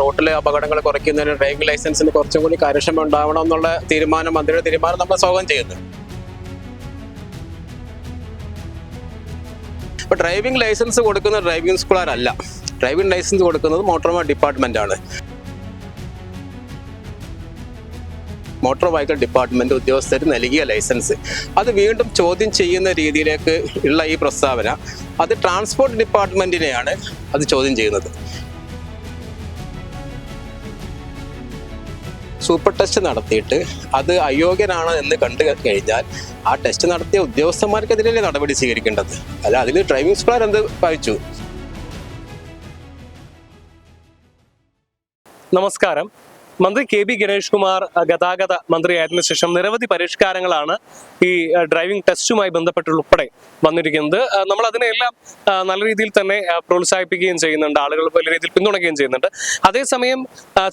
റോഡിലെ അപകടങ്ങൾ കുറയ്ക്കുന്നതിന് ഡ്രൈവിംഗ് ലൈസൻസിന് കുറച്ചും കൂടി കാര്യക്ഷമ ഉണ്ടാവണം എന്നുള്ള തീരുമാനം മന്ത്രിയുടെ തീരുമാനം നമ്മൾ സ്വാഗതം ചെയ്യുന്നു. ഇപ്പൊ ഡ്രൈവിംഗ് ലൈസൻസ് കൊടുക്കുന്ന ഡ്രൈവിംഗ് സ്കൂളാരല്ല. ഡ്രൈവിംഗ് ലൈസൻസ് കൊടുക്കുന്നത് മോട്ടോർ ഡിപ്പാർട്ട്മെന്റ് ആണ് മോട്ടോർ വെഹിക്കിൾ ഡിപ്പാർട്ട്മെന്റ് ഉദ്യോഗസ്ഥർ നൽകിയ ലൈസൻസ്. അത് വീണ്ടും ചോദ്യം ചെയ്യുന്ന രീതിയിലേക്ക് ഉള്ള ഈ പ്രസ്താവന. അത് ട്രാൻസ്പോർട്ട് ഡിപ്പാർട്ട്മെന്റിനെയാണ് അത് ചോദ്യം ചെയ്യുന്നത്. സൂപ്പർ ടെസ്റ്റ് നടത്തിയിട്ട് അത് അയോഗ്യനാണ് എന്ന് കണ്ടു കഴിഞ്ഞാൽ ആ ടെസ്റ്റ് നടത്തിയ ഉദ്യോഗസ്ഥന്മാർക്കെതിരെയല്ലേ നടപടി സ്വീകരിക്കേണ്ടത്. അല്ല അതിൽ ഡ്രൈവിംഗ് സ്കൂളർ എന്ത് വായിച്ചു? നമസ്കാരം. മന്ത്രി കെ ബി ഗണേഷ് കുമാർ ഗതാഗത മന്ത്രിയായതിനു ശേഷം നിരവധി പരിഷ്കാരങ്ങളാണ് ഈ ഡ്രൈവിംഗ് ടെസ്റ്റുമായി ബന്ധപ്പെട്ടുൾപ്പെടെ വന്നിരിക്കുന്നത്. നമ്മൾ അതിനെല്ലാം നല്ല രീതിയിൽ തന്നെ പ്രോത്സാഹിപ്പിക്കുകയും ചെയ്യുന്നുണ്ട്. ആളുകൾ വലിയ രീതിയിൽ പിന്തുണയ്ക്കുകയും ചെയ്യുന്നുണ്ട്. അതേസമയം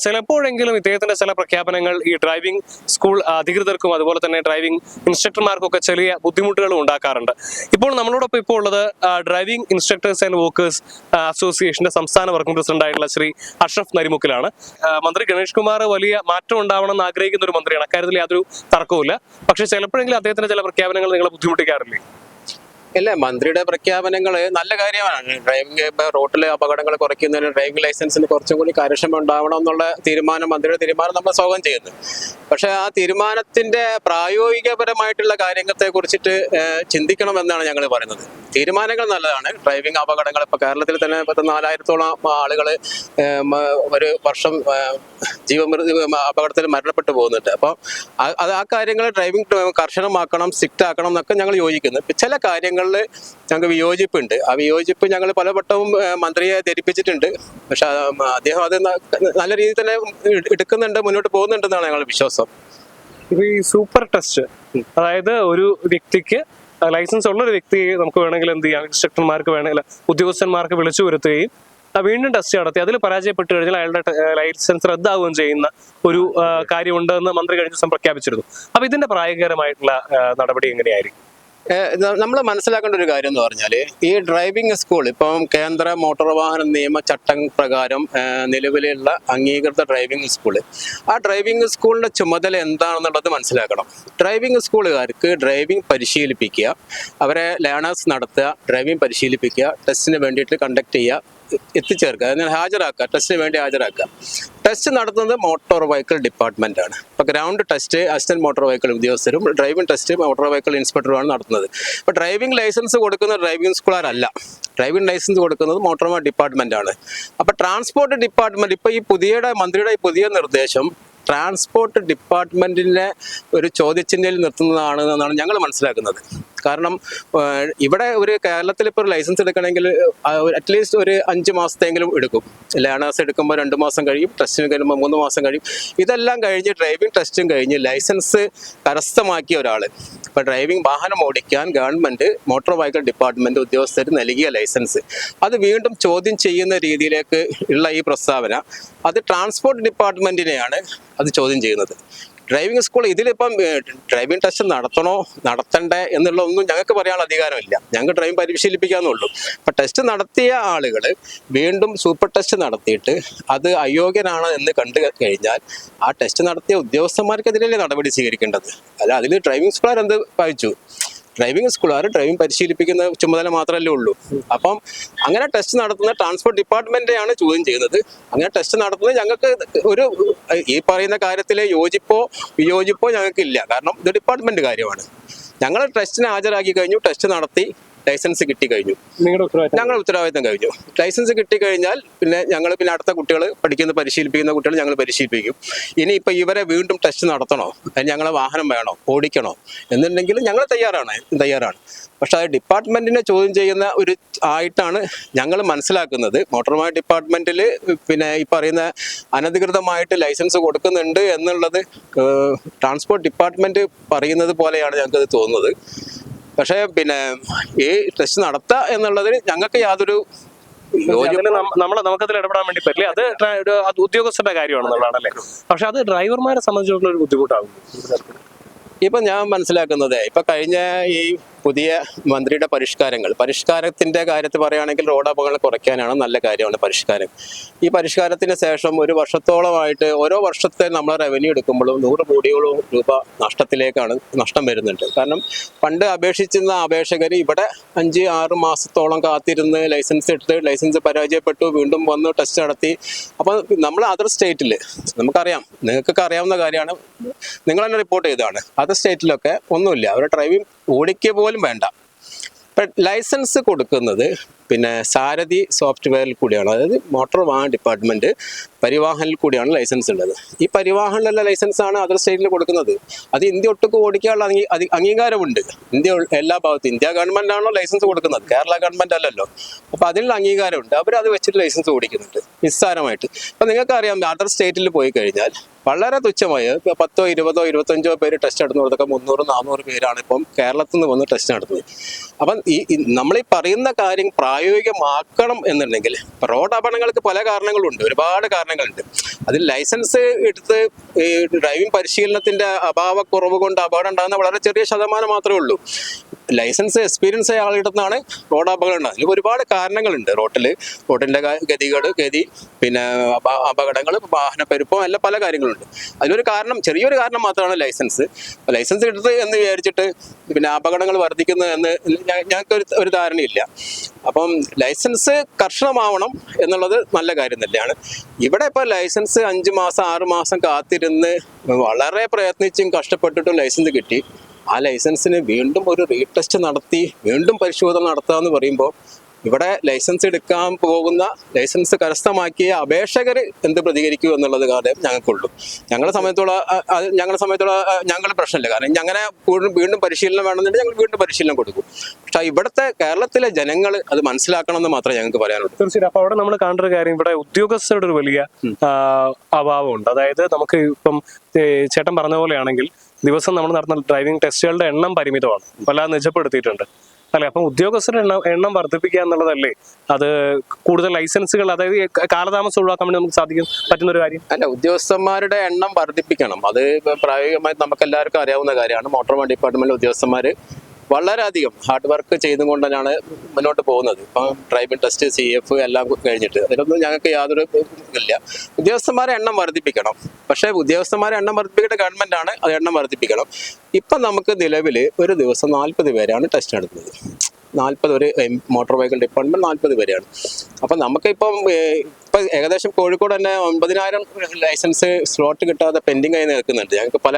ചിലപ്പോഴെങ്കിലും ഇദ്ദേഹത്തിന്റെ ചില പ്രഖ്യാപനങ്ങൾ ഈ ഡ്രൈവിംഗ് സ്കൂൾ അധികൃതർക്കും അതുപോലെ തന്നെ ഡ്രൈവിംഗ് ഇൻസ്ട്രക്ടർമാർക്കൊക്കെ ചെറിയ ബുദ്ധിമുട്ടുകളും ഉണ്ടാക്കാറുണ്ട്. ഇപ്പോൾ നമ്മളോടൊപ്പം ഇപ്പോൾ ഉള്ളത് ഡ്രൈവിംഗ് ഇൻസ്ട്രക്ടേഴ്സ് ആൻഡ് വർക്കേഴ്സ് അസോസിയേഷന്റെ സംസ്ഥാന വർക്കിംഗ് പ്രസിഡന്റ് ആയിട്ടുള്ള ശ്രീ അഷ്റഫ് നരിമുക്കിലാണ്. മന്ത്രി ഗണേഷ് കുമാർ വലിയ മാറ്റം ഉണ്ടാവണം എന്ന് ആഗ്രഹിക്കുന്ന ഒരു മന്ത്രിയാണ്. അക്കാര്യത്തിൽ യാതൊരു തർക്കവുമില്ല. പക്ഷേ ചിലപ്പോഴെങ്കിലും അദ്ദേഹത്തിന്റെ ചില പ്രഖ്യാപനങ്ങൾ നിങ്ങളെ ബുദ്ധിമുട്ടിക്കാറില്ലേ? ഇല്ല മന്ത്രിയുടെ പ്രഖ്യാപനങ്ങൾ നല്ല കാര്യമാണ്. ഡ്രൈവിംഗ് റോട്ടിലെ അപകടങ്ങൾ കുറയ്ക്കുന്നതിന് ഡ്രൈവിംഗ് ലൈസൻസിന് കുറച്ചും കൂടി കാര്യക്ഷമ ഉണ്ടാവണം എന്നുള്ള തീരുമാനം മന്ത്രിയുടെ തീരുമാനം നമ്മൾ സ്വാഗതം ചെയ്യുന്നു. പക്ഷെ ആ തീരുമാനത്തിന്റെ പ്രായോഗികപരമായിട്ടുള്ള കാര്യങ്ങളെ കുറിച്ചിട്ട് ചിന്തിക്കണം എന്നാണ് ഞങ്ങൾ പറയുന്നത്. തീരുമാനങ്ങൾ നല്ലതാണ്. ഡ്രൈവിംഗ് അപകടങ്ങൾ ഇപ്പൊ കേരളത്തിൽ തന്നെ ഇപ്പത്തെ നാലായിരത്തോളം ആളുകൾ ഒരു വർഷം ജീവമൃതി അപകടത്തിൽ മരണപ്പെട്ടു പോകുന്നുണ്ട്. അപ്പോൾ അത് ആ കാര്യങ്ങൾ ഡ്രൈവിംഗ് കർശനമാക്കണം സ്ട്രിക്റ്റ് ആക്കണം എന്നൊക്കെ ഞങ്ങൾ യോജിക്കുന്നു. ചില ചില കാര്യങ്ങളിൽ ഞങ്ങൾക്ക് വിയോജിപ്പുണ്ട്. ആ വിയോജിപ്പ് ഞങ്ങൾ പലവട്ടവും മന്ത്രിയെ ധരിപ്പിച്ചിട്ടുണ്ട്. പക്ഷെ അദ്ദേഹം അത് നല്ല രീതിയിൽ തന്നെ എടുക്കുന്നുണ്ട് മുന്നോട്ട് പോകുന്നുണ്ടെന്നാണ് ഞങ്ങളുടെ വിശ്വാസം. ഇപ്പൊ ഈ സൂപ്പർ ടെസ്റ്റ് അതായത് ഒരു വ്യക്തിക്ക് ലൈസൻസ് ഉള്ള ഒരു വ്യക്തി നമുക്ക് വേണമെങ്കിൽ എന്ത് ചെയ്യാം? ഇൻസ്ട്രക്ടർമാർക്ക് വേണമെങ്കിൽ ഉദ്യോഗസ്ഥന്മാർക്ക് വിളിച്ചു വരുത്തുകയും വീണ്ടും ടെസ്റ്റ് നടത്തി. അതിൽ പരാജയപ്പെട്ടു കഴിഞ്ഞാൽ അയാളുടെ ലൈസൻസ് റദ്ദാവുകയും ചെയ്യുന്ന ഒരു കാര്യമുണ്ടെന്ന് മന്ത്രി കഴിഞ്ഞ ദിവസം പ്രഖ്യാപിച്ചിരുന്നു. അപ്പൊ ഇതിന്റെ പ്രായോഗികരമായിട്ടുള്ള നടപടി എങ്ങനെയായിരിക്കും? നമ്മൾ മനസ്സിലാക്കേണ്ട ഒരു കാര്യം എന്ന് പറഞ്ഞാൽ ഈ ഡ്രൈവിംഗ് സ്കൂൾ ഇപ്പം കേന്ദ്ര മോട്ടോർ വാഹന നിയമ ചട്ടം പ്രകാരം നിലവിലുള്ള അംഗീകൃത ഡ്രൈവിംഗ് സ്കൂൾ. ആ ഡ്രൈവിംഗ് സ്കൂളിന്റെ ചുമതല എന്താണെന്നുള്ളത് മനസ്സിലാക്കണം. ഡ്രൈവിംഗ് സ്കൂളുകാർക്ക് ഡ്രൈവിംഗ് പരിശീലിപ്പിക്കുക അവരെ ലേണേഴ്സ് നടത്തുക ഡ്രൈവിംഗ് പരിശീലിപ്പിക്കുക ടെസ്റ്റിന് വേണ്ടിയിട്ട് കണ്ടക്ട് ചെയ്യുക എത്തിച്ചേർക്കുക അതിന് ഹാജരാക്കുക ടെസ്റ്റിന് വേണ്ടി ഹാജരാക്കുക. ടെസ്റ്റ് നടത്തുന്നത് മോട്ടോർ വെഹിക്കിൾ ഡിപ്പാർട്ട്മെന്റ് ആണ്. അപ്പൊ ground test assistant motor vehicle ഉദ്യോഗസ്ഥരും ഡ്രൈവിംഗ് ടെസ്റ്റ് മോട്ടോർ വെഹിക്കിൾ ഇൻസ്പെക്ടറുമാണ് നടത്തുന്നത്. അപ്പോൾ ഡ്രൈവിംഗ് ലൈസൻസ് കൊടുക്കുന്ന ഡ്രൈവിംഗ് സ്കൂളാരല്ല ഡ്രൈവിംഗ് ലൈസൻസ് കൊടുക്കുന്നത് മോട്ടോർ ഡിപ്പാർട്ട്മെന്റ് ആണ്. അപ്പൊ ട്രാൻസ്പോർട്ട് ഡിപ്പാർട്ട്മെന്റ് ഇപ്പൊ ഈ പുതിയ മന്ത്രിയുടെ പുതിയ നിർദ്ദേശം ട്രാൻസ്പോർട്ട് ഡിപ്പാർട്ട്മെന്റിനെ ഒരു ചോദ്യചിഹ്നയിൽ നിർത്തുന്നതാണ് എന്നാണ് ഞങ്ങൾ മനസ്സിലാക്കുന്നത്. കാരണം ഇവിടെ ഒരു കേരളത്തിൽ ഇപ്പോൾ ഒരു ലൈസൻസ് എടുക്കണമെങ്കിൽ അറ്റ്ലീസ്റ്റ് ഒരു അഞ്ച് മാസത്തെങ്കിലും എടുക്കും. ലേണേഴ്സ് എടുക്കുമ്പോൾ രണ്ട് മാസം കഴിയും ടെസ്റ്റിന് കഴിയുമ്പോൾ മൂന്ന് മാസം കഴിയും. ഇതെല്ലാം കഴിഞ്ഞ് ഡ്രൈവിംഗ് ടെസ്റ്റും കഴിഞ്ഞ് ലൈസൻസ് കരസ്ഥമാക്കിയ ഒരാൾ ഇപ്പം ഡ്രൈവിംഗ് വാഹനം ഓടിക്കാൻ ഗവൺമെന്റ് മോട്ടോർ വെഹിക്കിൾ ഡിപ്പാർട്ട്മെന്റ് ഉദ്യോഗസ്ഥർ നൽകിയ ലൈസൻസ് അത് വീണ്ടും ചോദ്യം ചെയ്യുന്ന രീതിയിലേക്ക് ഉള്ള ഈ പ്രസ്താവന. അത് ട്രാൻസ്പോർട്ട് ഡിപ്പാർട്ട്മെന്റിനെയാണ് അത് ചോദ്യം ചെയ്യുന്നത്. ഡ്രൈവിംഗ് സ്കൂൾ ഇതിലിപ്പം ഡ്രൈവിംഗ് ടെസ്റ്റ് നടത്തണോ നടത്തണ്ടേ എന്നുള്ള ഒന്നും ഞങ്ങൾക്ക് പറയാനുള്ള അധികാരമില്ല. ഞങ്ങൾക്ക് ഡ്രൈവിംഗ് പരിശീലിപ്പിക്കാന്നുള്ളൂ അപ്പം ടെസ്റ്റ് നടത്തിയ ആളുകൾ വീണ്ടും സൂപ്പർ ടെസ്റ്റ് നടത്തിയിട്ട് അത് അയോഗ്യനാണ് എന്ന് കണ്ടു കഴിഞ്ഞാൽ ആ ടെസ്റ്റ് നടത്തിയ ഉദ്യോഗസ്ഥന്മാർക്കെതിരെയല്ലേ നടപടി സ്വീകരിക്കേണ്ടത്? അല്ല അതിൽ ഡ്രൈവിംഗ് സ്കൂളുകാർ വായിച്ചു? ഡ്രൈവിംഗ് സ്കൂളുകാർ ഡ്രൈവിംഗ് പരിശീലിപ്പിക്കുന്ന ചുമതല മാത്രമല്ലേ ഉള്ളൂ. അപ്പം അങ്ങനെ ടെസ്റ്റ് നടത്തുന്ന ട്രാൻസ്പോർട്ട് ഡിപ്പാർട്ട്മെന്റിനെയാണ് ചോദ്യം ചെയ്യുന്നത്. അങ്ങനെ ടെസ്റ്റ് നടത്തുന്നത് ഞങ്ങൾക്ക് ഒരു ഈ പറയുന്ന കാര്യത്തിലെ യോജിപ്പോ വിയോജിപ്പോ ഞങ്ങൾക്കില്ല. കാരണം ഇത് ഡിപ്പാർട്ട്മെന്റ് കാര്യമാണ്. ഞങ്ങൾ ടെസ്റ്റിന് ഹാജരാക്കി കഴിഞ്ഞു ടെസ്റ്റ് നടത്തി. ലൈസൻസ് കിട്ടി കഴിഞ്ഞു ഞങ്ങളുടെ ഉത്തരവാദിത്തം കഴിഞ്ഞു. ലൈസൻസ് കിട്ടി കഴിഞ്ഞാൽ പിന്നെ ഞങ്ങൾ പിന്നെ അടുത്ത കുട്ടികൾ പഠിക്കുന്ന പരിശീലിപ്പിക്കുന്ന കുട്ടികൾ ഞങ്ങൾ പരിശീലിപ്പിക്കും. ഇനി ഇപ്പൊ ഇവരെ വീണ്ടും ടെസ്റ്റ് നടത്തണോ? അതിന് ഞങ്ങളെ വാഹനം വേണോ? ഓടിക്കണോ? എന്നുണ്ടെങ്കിൽ ഞങ്ങൾ തയ്യാറാണ് തയ്യാറാണ്. പക്ഷെ അത് ഡിപ്പാർട്ട്മെന്റിനെ ചോദ്യം ചെയ്യുന്ന ഒരു ആയിട്ടാണ് ഞങ്ങൾ മനസ്സിലാക്കുന്നത്. മോട്ടോർ വാഹന ഡിപ്പാർട്ട്മെന്റിൽ പിന്നെ ഈ പറയുന്ന അനധികൃതമായിട്ട് ലൈസൻസ് കൊടുക്കുന്നുണ്ട് എന്നുള്ളത് ട്രാൻസ്പോർട്ട് ഡിപ്പാർട്ട്മെന്റ് പറയുന്നത് പോലെയാണ് ഞങ്ങൾക്ക് അത് തോന്നുന്നത്. പക്ഷേ പിന്നെ ഈ ടെസ്റ്റ് നടത്തുക എന്നുള്ളതിന് ഞങ്ങൾക്ക് യാതൊരു നമ്മളെ നമുക്കതിൽ ഇടപെടാൻ വേണ്ടി പറ്റില്ല. അത് ഉദ്യോഗസ്ഥരുടെ കാര്യമാണെന്നുള്ളതാണല്ലേ പക്ഷെ അത് ഡ്രൈവർമാരെ സംബന്ധിച്ചിടത്തോളം ഒരു ബുദ്ധിമുട്ടാകും ഇപ്പൊ ഞാൻ മനസ്സിലാക്കുന്നത് ഇപ്പൊ കഴിഞ്ഞ ഈ പുതിയ മന്ത്രിയുടെ പരിഷ്കാരങ്ങൾ. പരിഷ്കാരത്തിന്റെ കാര്യത്തിൽ പറയുകയാണെങ്കിൽ റോഡ് അപകടങ്ങൾ കുറയ്ക്കാനാണ് നല്ല കാര്യമാണ് പരിഷ്കാരം. ഈ പരിഷ്കാരത്തിന് ശേഷം ഒരു വർഷത്തോളമായിട്ട് ഓരോ വർഷത്തെ നമ്മൾ റവന്യൂ എടുക്കുമ്പോഴും നൂറ് കോടിയോളം രൂപ നഷ്ടത്തിലേക്കാണ് നഷ്ടം വരുന്നുണ്ട്. കാരണം പണ്ട് അപേക്ഷിച്ചിരുന്ന അപേക്ഷകർ ഇവിടെ അഞ്ച് ആറ് മാസത്തോളം കാത്തിരുന്ന് ലൈസൻസ് എടുത്ത് ലൈസൻസ് പരാജയപ്പെട്ടു വീണ്ടും വന്ന് ടെസ്റ്റ് നടത്തി. അപ്പോൾ നമ്മൾ അതർ സ്റ്റേറ്റിൽ നമുക്കറിയാം നിങ്ങൾക്കൊക്കെ അറിയാവുന്ന കാര്യമാണ്. നിങ്ങൾ തന്നെ റിപ്പോർട്ട് ചെയ്തതാണ് അതർ സ്റ്റേറ്റിലൊക്കെ ഒന്നുമില്ല. അവരുടെ ഡ്രൈവിംഗ് ഓടിക്കുക പോലും വേണ്ട. ലൈസൻസ് കൊടുക്കുന്നത് പിന്നെ സാരഥി സോഫ്റ്റ്വെയറിൽ കൂടിയാണ്. അതായത് മോട്ടോർ വാഹന ഡിപ്പാർട്ട്മെന്റ് പരിവാഹനിൽ കൂടിയാണ് ലൈസൻസ് ഉള്ളത്. ഈ പരിവാഹനിലുള്ള ലൈസൻസ് ആണ് അതർ സ്റ്റേറ്റിൽ കൊടുക്കുന്നത്. അത് ഇന്ത്യ ഒട്ടുക്ക് ഓടിക്കാനുള്ള അംഗീകാരമുണ്ട്. ഇന്ത്യ എല്ലാ ഭാഗത്തും ഇന്ത്യ ഗവൺമെന്റ് ആണോ ലൈസൻസ് കൊടുക്കുന്നത്? കേരള ഗവൺമെന്റ് അല്ലല്ലോ. അപ്പോൾ അതിനുള്ള അംഗീകാരമുണ്ട്. അവർ അത് വെച്ചിട്ട് ലൈസൻസ് ഓടിക്കുന്നുണ്ട്. നിസ്സാരമായിട്ട്. അപ്പോൾ നിങ്ങൾക്കറിയാം അതർ സ്റ്റേറ്റിൽ പോയി കഴിഞ്ഞാൽ വളരെ തുച്ഛമായ. പത്തോ ഇരുപതോ ഇരുപത്തഞ്ചോ പേര് ടെസ്റ്റ് നടത്തുന്നതൊക്കെ മുന്നൂറ് നാനൂറ് പേരാണ് ഇപ്പം കേരളത്തിൽ നിന്ന് വന്ന് ടെസ്റ്റ് നടത്തുന്നത്. അപ്പം ഈ ഈ നമ്മൾ ഈ പറയുന്ന കാര്യം പ്രായോഗികമാക്കണം എന്നുണ്ടെങ്കിൽ റോഡ് അപകടങ്ങൾക്ക് പല കാരണങ്ങളുണ്ട്. ഒരുപാട് കാരണങ്ങളുണ്ട്. അതിൽ ലൈസൻസ് എടുത്ത് ഡ്രൈവിംഗ് പരിശീലനത്തിന്റെ അഭാവക്കുറവ് കൊണ്ട് അപകടം ഉണ്ടാകുന്ന വളരെ ചെറിയ ശതമാനം മാത്രമേ ഉള്ളൂ. ലൈസൻസ് എക്സ്പീരിയൻസ് ആയ ആളുടെ നിന്നാണ് റോഡ് അപകടം ഉണ്ടാകുന്നത് അതിൽ ഒരുപാട് കാരണങ്ങളുണ്ട്. റോട്ടിൽ റോട്ടിന്റെ ഗതികൾ ഗതി പിന്നെ അപകടങ്ങൾ വാഹനപ്പെരുപ്പം എല്ലാം പല കാര്യങ്ങളുണ്ട്. അതിനൊരു കാരണം ചെറിയൊരു കാരണം മാത്രമാണ് ലൈസൻസ്. ലൈസൻസ് കിട്ടത് എന്ന് വിചാരിച്ചിട്ട് പിന്നെ അപകടങ്ങൾ വർദ്ധിക്കുന്നു എന്ന് ഞങ്ങൾക്ക് ഒരു ഒരു ധാരണയില്ല. അപ്പം ലൈസൻസ് കർശനമാവണം എന്നുള്ളത് നല്ല കാര്യം തന്നെയാണ്. ഇവിടെ ഇപ്പോൾ ലൈസൻസ് അഞ്ച് മാസം ആറ് മാസം കാത്തിരുന്ന് വളരെ പ്രയത്നിച്ചും കഷ്ടപ്പെട്ടിട്ടും ലൈസൻസ് കിട്ടി. ആ ലൈസൻസിന് വീണ്ടും ഒരു റീടെസ്റ്റ് നടത്തി വീണ്ടും പരിശോധന നടത്തുക എന്ന് പറയുമ്പോൾ ഇവിടെ ലൈസൻസ് എടുക്കാൻ പോകുന്ന ലൈസൻസ് കരസ്ഥമാക്കിയ അപേക്ഷകർ എന്ത് പ്രതികരിക്കൂ എന്നുള്ളത് കാര്യം ഞങ്ങൾക്കുള്ളൂ. ഞങ്ങളെ സമയത്തോളം ഞങ്ങളുടെ അത് ഞങ്ങളെ സമയത്തോളം ഞങ്ങൾ പ്രശ്നമില്ല. കാരണം ഞങ്ങനെ വീണ്ടും വീണ്ടും പരിശീലനം വേണമെന്നുണ്ടെങ്കിൽ ഞങ്ങൾ വീണ്ടും പരിശീലനം കൊടുക്കും. പക്ഷേ ഇവിടുത്തെ കേരളത്തിലെ ജനങ്ങൾ അത് മനസ്സിലാക്കണം എന്ന് മാത്രമേ ഞങ്ങൾക്ക് പറയാനുള്ളൂ. തീർച്ചയായും അപ്പൊ അവിടെ നമ്മൾ കാണേണ്ട ഒരു കാര്യം ഇവിടെ ഉദ്യോഗസ്ഥരുടെ ഒരു വലിയ അഭാവമുണ്ട്. അതായത് നമുക്ക് ഇപ്പം ചേട്ടൻ പറഞ്ഞ പോലെയാണെങ്കിൽ ദിവസം നമ്മൾ നടത്തുന്ന ഡ്രൈവിംഗ് ടെസ്റ്റുകളുടെ എണ്ണം പരിമിതമാണ്. വല്ലാതെ നിജപ്പെടുത്തിയിട്ടുണ്ട്. അല്ലെ? അപ്പം ഉദ്യോഗസ്ഥരുടെ എണ്ണം എണ്ണം വർദ്ധിപ്പിക്കുക എന്നുള്ളതല്ലേ? അത് കൂടുതൽ ലൈസൻസുകൾ അതായത് കാലതാമസം ഒഴിവാക്കാൻ വേണ്ടി നമുക്ക് സാധിക്കും പറ്റുന്ന ഒരു കാര്യം? അല്ല ഉദ്യോഗസ്ഥന്മാരുടെ എണ്ണം വർദ്ധിപ്പിക്കണം. അത് പ്രായോഗികമായി നമുക്ക് എല്ലാവർക്കും അറിയാവുന്ന കാര്യമാണ്. മോട്ടോർ വണ്ടി ഡിപ്പാർട്ട്മെന്റിലെ ഉദ്യോഗസ്ഥന്മാർ വളരെയധികം ഹാർഡ് വർക്ക് ചെയ്തുകൊണ്ട് തന്നെയാണ് മുന്നോട്ട് പോകുന്നത്. ഇപ്പം ട്രൈബൽ ടെസ്റ്റ് സി എഫ് എല്ലാം കഴിഞ്ഞിട്ട്. അതിലൊന്നും ഞങ്ങൾക്ക് യാതൊരു ഇല്ല. ഉദ്യോഗസ്ഥന്മാരെ എണ്ണം വർദ്ധിപ്പിക്കണം. പക്ഷേ ഉദ്യോഗസ്ഥന്മാരെ എണ്ണം വർദ്ധിപ്പിക്കേണ്ട ആണ് അത് എണ്ണം വർദ്ധിപ്പിക്കണം. ഇപ്പം നമുക്ക് നിലവിൽ ഒരു ദിവസം നാൽപ്പത് പേരാണ് ടെസ്റ്റ് നടത്തുന്നത്. നാൽപ്പത് ഒരു മോട്ടോർ വെഹിക്കിൾ ഡിപ്പാർട്ട്മെന്റ് നാൽപ്പത് പേരാണ്. അപ്പം നമുക്കിപ്പം ഇപ്പം ഏകദേശം കോഴിക്കോട് തന്നെ ഒൻപതിനായിരം ലൈസൻസ് സ്ലോട്ട് കിട്ടാതെ പെൻഡിങ് ആയി നിൽക്കുന്നുണ്ട്. ഞങ്ങൾക്ക് പല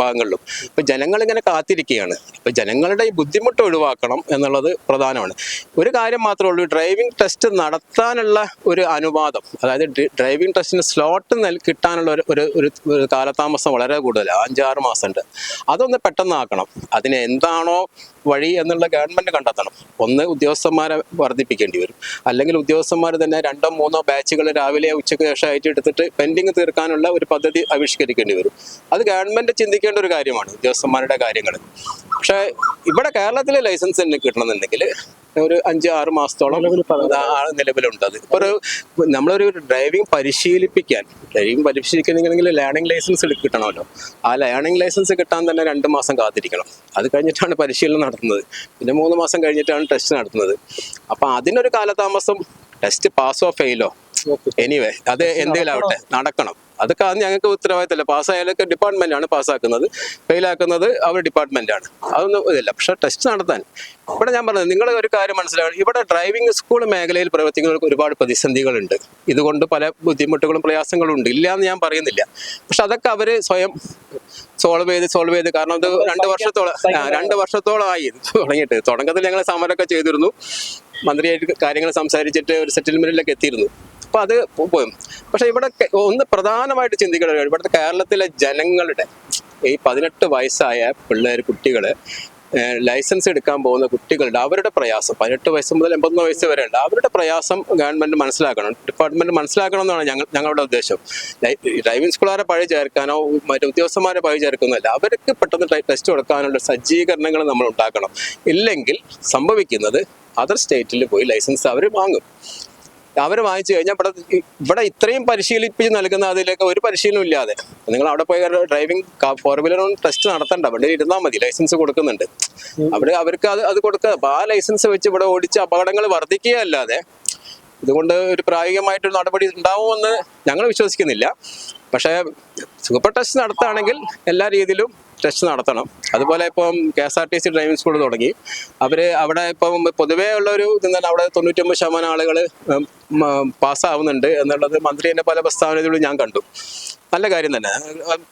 ഭാഗങ്ങളിലും. ഇപ്പൊ ജനങ്ങൾ ഇങ്ങനെ കാത്തിരിക്കുകയാണ്. ഇപ്പൊ ജനങ്ങളുടെ ഈ ബുദ്ധിമുട്ട് ഒഴിവാക്കണം എന്നുള്ളത് പ്രധാനമാണ്. ഒരു കാര്യം മാത്രമേ ഉള്ളൂ ഡ്രൈവിംഗ് ടെസ്റ്റ് നടത്താനുള്ള ഒരു അനുവാദം അതായത് ഡ്രൈവിംഗ് ടെസ്റ്റിന് സ്ലോട്ട് നൽ കിട്ടാനുള്ള ഒരു ഒരു കാലതാമസം വളരെ കൂടുതലാണ് അഞ്ചാറ് മാസമുണ്ട്. അതൊന്ന് പെട്ടെന്നാക്കണം. അതിന് എന്താണോ വഴി എന്നുള്ള ഗവൺമെന്റ് കണ്ടെത്തണം. ഒന്ന് ഉദ്യോഗസ്ഥന്മാരെ വർദ്ധിപ്പിക്കേണ്ടി വരും. അല്ലെങ്കിൽ ഉദ്യോഗസ്ഥന്മാർ തന്നെ രണ്ടോ മൂന്നോ ബാച്ചുകൾ രാവിലെ ഉച്ചയ്ക്ക് ശേഷം ശേഷമായിട്ട് എടുത്തിട്ട് പെൻഡിങ് തീർക്കാനുള്ള ഒരു പദ്ധതി ആവിഷ്കരിക്കേണ്ടി വരും. അത് ഗവൺമെന്റ് ചിന്തിക്കേണ്ട ഒരു കാര്യമാണ് ഉദ്യോഗസ്ഥന്മാരുടെ കാര്യങ്ങൾ. പക്ഷേ ഇവിടെ കേരളത്തിലെ ലൈസൻസ് തന്നെ കിട്ടണമെന്നുണ്ടെങ്കിൽ ഒരു അഞ്ച് ആറ് മാസത്തോളം നിലവിലുണ്ട് അത്. ഇപ്പോൾ ഒരു നമ്മളൊരു ഡ്രൈവിംഗ് പരിശീലിപ്പിക്കാൻ ഡ്രൈവിംഗ് പരിശീലിക്കണമെങ്കിൽ ലേണിംഗ് ലൈസൻസ് കിട്ടണമല്ലോ. ആ ലേണിംഗ് ലൈസൻസ് കിട്ടാൻ തന്നെ രണ്ട് മാസം കാത്തിരിക്കണം. അത് കഴിഞ്ഞിട്ടാണ് പരിശീലനം നടത്തുന്നത്. പിന്നെ മൂന്ന് മാസം കഴിഞ്ഞിട്ടാണ് ടെസ്റ്റ് നടത്തുന്നത്. അപ്പോൾ അതിനൊരു കാലതാമസം ടെസ്റ്റ് പാസോ ഫെയിലോ എനിവേ അത് എന്തെങ്കിലും ആവട്ടെ നടക്കണം. അതൊക്കെ അത് ഞങ്ങൾക്ക് ഉത്തരവാദിത്തമല്ല. പാസ്സായാലൊക്കെ ഡിപ്പാർട്ട്മെന്റാണ് ആണ് പാസ്സാക്കുന്നത്. ഫെയിലാക്കുന്നത് അവർ ഡിപ്പാർട്ട്മെന്റ് ആണ് അതൊന്നും ഇതില്ല. പക്ഷെ ടെസ്റ്റ് നടത്താൻ. ഇവിടെ ഞാൻ പറഞ്ഞത് നിങ്ങൾ ഒരു കാര്യം മനസ്സിലാവണം. ഇവിടെ ഡ്രൈവിംഗ് സ്കൂൾ മേഖലയിൽ പ്രവർത്തിക്കുന്നവർക്ക് ഒരുപാട് പ്രതിസന്ധികളുണ്ട്. ഇതുകൊണ്ട് പല ബുദ്ധിമുട്ടുകളും പ്രയാസങ്ങളും ഉണ്ട്. ഇല്ല എന്ന് ഞാൻ പറയുന്നില്ല. പക്ഷെ അതൊക്കെ അവർ സ്വയം സോൾവ് ചെയ്ത് സോൾവ് ചെയ്ത് കാരണം ഇത് രണ്ട് വർഷത്തോളം രണ്ട് വർഷത്തോളമായി ആയി. തുടങ്ങിയിട്ട് തുടക്കത്തിൽ ഞങ്ങൾ സമരമൊക്കെ ചെയ്തിരുന്നു. മന്ത്രിയായിട്ട് കാര്യങ്ങൾ സംസാരിച്ചിട്ട് ഒരു സെറ്റിൽമെന്റിലൊക്കെ എത്തിയിരുന്നു. അപ്പൊ അത് പോയി. പക്ഷേ ഇവിടെ ഒന്ന് പ്രധാനമായിട്ട് ചിന്തിക്കേണ്ട ഇവിടുത്തെ കേരളത്തിലെ ജനങ്ങളുടെ ഈ പതിനെട്ട് വയസ്സായ പിള്ളേർ കുട്ടികൾ ലൈസൻസ് എടുക്കാൻ പോകുന്ന കുട്ടികളുടെ അവരുടെ പ്രയാസം പതിനെട്ട് വയസ്സ് മുതൽ എൺപത്തൊന്ന് വയസ്സ് വരെ ഉണ്ട് അവരുടെ പ്രയാസം ഗവൺമെന്റ് മനസ്സിലാക്കണം. ഡിപ്പാർട്ട്മെന്റ് മനസ്സിലാക്കണം എന്നാണ് ഞങ്ങൾ ഞങ്ങളുടെ ഉദ്ദേശം. ഡ്രൈവിംഗ് സ്കൂളുകാരെ പഴി ചേർക്കാനോ മറ്റു ഉദ്യോഗസ്ഥന്മാരെ പഴി ചേർക്കുന്നതല്ല. അവർക്ക് പെട്ടെന്ന് ടെസ്റ്റ് കൊടുക്കാനുള്ള സജ്ജീകരണങ്ങൾ നമ്മൾ ഉണ്ടാക്കണം. ഇല്ലെങ്കിൽ സംഭവിക്കുന്നത് അതർ സ്റ്റേറ്റിൽ പോയി ലൈസൻസ് അവർ വാങ്ങും. അവർ വാങ്ങിച്ചു കഴിഞ്ഞാൽ ഇവിടെ ഇവിടെ ഇത്രയും പരിശീലിപ്പിച്ച് നൽകുന്ന അതിലേക്ക് ഒരു പരിശീലനം ഇല്ലാതെ. നിങ്ങൾ അവിടെ പോയി ഡ്രൈവിംഗ് ഫോർ വീലർ ടെസ്റ്റ് നടത്തണ്ട. അവിടെ ഇരുന്നാൽ മതി. ലൈസൻസ് കൊടുക്കുന്നുണ്ട്. അവിടെ അവർക്ക് അത് അത് കൊടുക്കുക. അപ്പൊ ആ ലൈസൻസ് വെച്ച് ഇവിടെ ഓടിച്ച് അപകടങ്ങൾ വർദ്ധിക്കുകയല്ലാതെ ഇതുകൊണ്ട് ഒരു പ്രായോഗികമായിട്ടൊരു നടപടി ഉണ്ടാവുമെന്ന് ഞങ്ങൾ വിശ്വസിക്കുന്നില്ല. പക്ഷേ സൂപ്പർ ടെസ്റ്റ് നടത്തുകയാണെങ്കിൽ എല്ലാ രീതിയിലും ടെസ്റ്റ് നടത്തണം. അതുപോലെ ഇപ്പം K S R T C driving school തുടങ്ങി. അവർ അവിടെ ഇപ്പം പൊതുവേ ഉള്ളൊരു ഇതെന്നാൽ അവിടെ തൊണ്ണൂറ്റൊമ്പത് ശതമാനം ആളുകൾ പാസ്സാവുന്നുണ്ട് എന്നുള്ളത് മന്ത്രി തന്നെ പല പ്രസ്താവനകളിലും ഞാൻ കണ്ടു. നല്ല കാര്യം തന്നെ.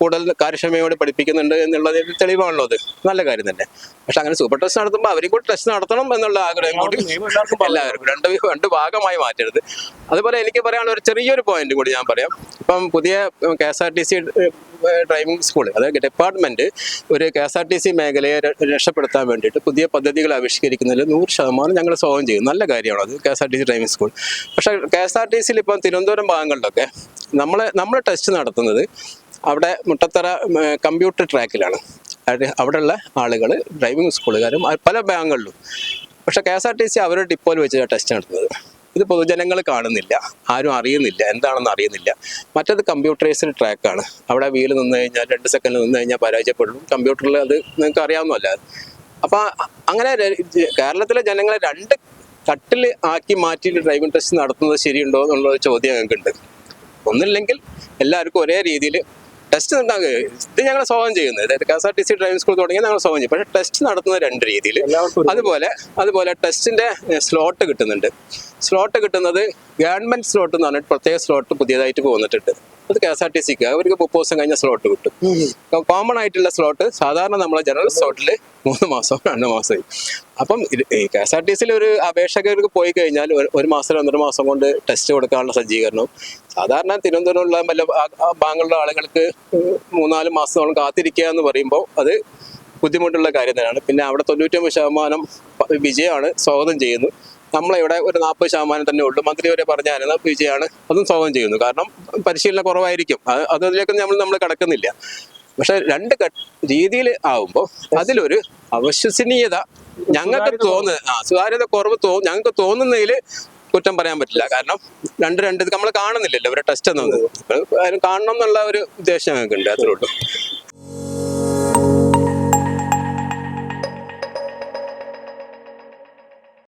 കൂടുതൽ കാര്യക്ഷമയോടെ പഠിപ്പിക്കുന്നുണ്ട് എന്നുള്ളതിൽ തെളിവാണല്ലോ അത്. നല്ല കാര്യം തന്നെ. പക്ഷെ അങ്ങനെ സൂപ്പർ ടെസ്റ്റ് നടത്തുമ്പോൾ അവരും കൂടി ടെസ്റ്റ് നടത്തണം എന്നുള്ള ആഗ്രഹം കൂടി എല്ലാവർക്കും രണ്ട് രണ്ട് ഭാഗമായി മാറ്റരുത്. അതുപോലെ എനിക്ക് പറയാനുള്ള ഒരു ചെറിയൊരു പോയിന്റ് കൂടി ഞാൻ പറയാം. ഇപ്പം പുതിയ K S R T C driving school അതായത് ഡിപ്പാർട്ട്മെന്റ് ഒരു K S R T C മേഖലയെ രക്ഷപ്പെടുത്താൻ വേണ്ടിയിട്ട് പുതിയ പദ്ധതികൾ ആവിഷ്കരിക്കുന്നതിൽ നൂറ് ശതമാനം ഞങ്ങൾ സ്വാഗതം ചെയ്യും. നല്ല കാര്യമാണ് അത് K S R T C driving school പക്ഷേ കെ എസ് ആർ ടി സിയിൽ ഇപ്പം തിരുവനന്തപുരം ഭാഗങ്ങളിലൊക്കെ നമ്മൾ നമ്മൾ ടെസ്റ്റ് നടത്തുന്നത് അവിടെ മുട്ടത്തറ കമ്പ്യൂട്ടർ ട്രാക്കിലാണ് അവിടെയുള്ള ആളുകൾ ഡ്രൈവിംഗ് സ്കൂളുകാരും പല ബാങ്കുകളിലും. പക്ഷേ K S R T C അവരുടെ ഡിപ്പോയിൽ വെച്ച് ടെസ്റ്റ് നടത്തുന്നത്. ഇത് പൊതുജനങ്ങൾ കാണുന്നില്ല. ആരും അറിയുന്നില്ല. എന്താണെന്ന് അറിയുന്നില്ല. മറ്റത് കമ്പ്യൂട്ടറൈസ്ഡ് ട്രാക്കാണ് അവിടെ വീൽ നിന്ന് കഴിഞ്ഞാൽ രണ്ട് സെക്കൻഡ് നിന്ന് കഴിഞ്ഞാൽ പരാജയപ്പെടും. കമ്പ്യൂട്ടറിൽ അത് നിങ്ങൾക്ക് അറിയാവുന്നതല്ല. അപ്പൊ അങ്ങനെ കേരളത്തിലെ ജനങ്ങളെ രണ്ട് തട്ടിൽ ആക്കി മാറ്റിയിട്ട് ഡ്രൈവിംഗ് ടെസ്റ്റ് നടത്തുന്നത് ശരിയുണ്ടോ എന്നുള്ള ചോദ്യം ഞങ്ങൾക്കുണ്ട്. ഒന്നില്ലെങ്കിൽ എല്ലാവർക്കും ഒരേ രീതിയിൽ ടെസ്റ്റ് ഉണ്ടാകുക ഇത് ഞങ്ങൾ സ്വാഗതം ചെയ്യുന്നത്. K S R T C driving school തുടങ്ങി ഞങ്ങൾ സ്വാഗതം ചെയ്യും. പക്ഷേ ടെസ്റ്റ് നടത്തുന്നത് രണ്ട് രീതിയിൽ. അതുപോലെ അതുപോലെ ടെസ്റ്റിന്റെ സ്ലോട്ട് കിട്ടുന്നുണ്ട്. സ്ലോട്ട് കിട്ടുന്നത് ഗവൺമെന്റ് സ്ലോട്ട് എന്ന് പറഞ്ഞിട്ട് പ്രത്യേക സ്ലോട്ട് പുതിയതായിട്ട് പോന്നിട്ടുണ്ട്. അത് കെ എസ് ആർ ടി സിക്ക് അവർക്ക് മുപ്പത് ദിവസം കഴിഞ്ഞ സ്ലോട്ട് കിട്ടും. കോമൺ ആയിട്ടുള്ള സ്ലോട്ട് സാധാരണ നമ്മളെ ജനറൽ സ്ലോട്ടിൽ മൂന്ന് മാസം രണ്ട് മാസമായി അപ്പം കെ എസ് ആർ ടി സിയിൽ ഒരു അപേക്ഷകർക്ക് പോയി കഴിഞ്ഞാൽ ഒരു- മാസം രണ്ടര മാസം കൊണ്ട് ടെസ്റ്റ് കൊടുക്കാനുള്ള സജ്ജീകരണവും സാധാരണ തിരുവനന്തപുരമുള്ള വല്ല ഭാഗങ്ങളിലുള്ള ആളുകൾക്ക് മൂന്നാൽ മാസത്തോളം കാത്തിരിക്കുക എന്ന് പറയുമ്പോൾ അത് ബുദ്ധിമുട്ടുള്ള കാര്യം തന്നെയാണ്. പിന്നെ അവിടെ തൊണ്ണൂറ്റൊമ്പത് ശതമാനം വിജയമാണ് സ്വാഗതം ചെയ്യുന്നു. നമ്മളിവിടെ ഒരു നാൽപ്പത് ശതമാനം തന്നെ ഉള്ളൂ. മന്ത്രി വരെ പറഞ്ഞായിരുന്നു വിജയാണ്. അതും സ്വാഗതം ചെയ്യുന്നു. കാരണം പരിശീലനം കുറവായിരിക്കും. അത് അതിലേക്ക് നമ്മൾ നമ്മൾ കടക്കുന്നില്ല. പക്ഷെ രണ്ട് രീതിയിൽ ആവുമ്പോൾ അതിലൊരു അവിശ്വസനീയത ഞങ്ങൾക്ക് തോന്നുന്നത് ആ സുതാര്യത കുറവ് തോ ഞങ്ങൾക്ക് തോന്നുന്നതിൽ കുറ്റം പറയാൻ പറ്റില്ല. കാരണം രണ്ട് രണ്ട് നമ്മൾ കാണുന്നില്ലല്ലോ. ഇവരെ ടെസ്റ്റ് എന്നത് കാണണം എന്നുള്ള ഒരു ഉദ്ദേശം ഞങ്ങൾക്ക് ഉണ്ട് അത്രേ ഉള്ളൂ.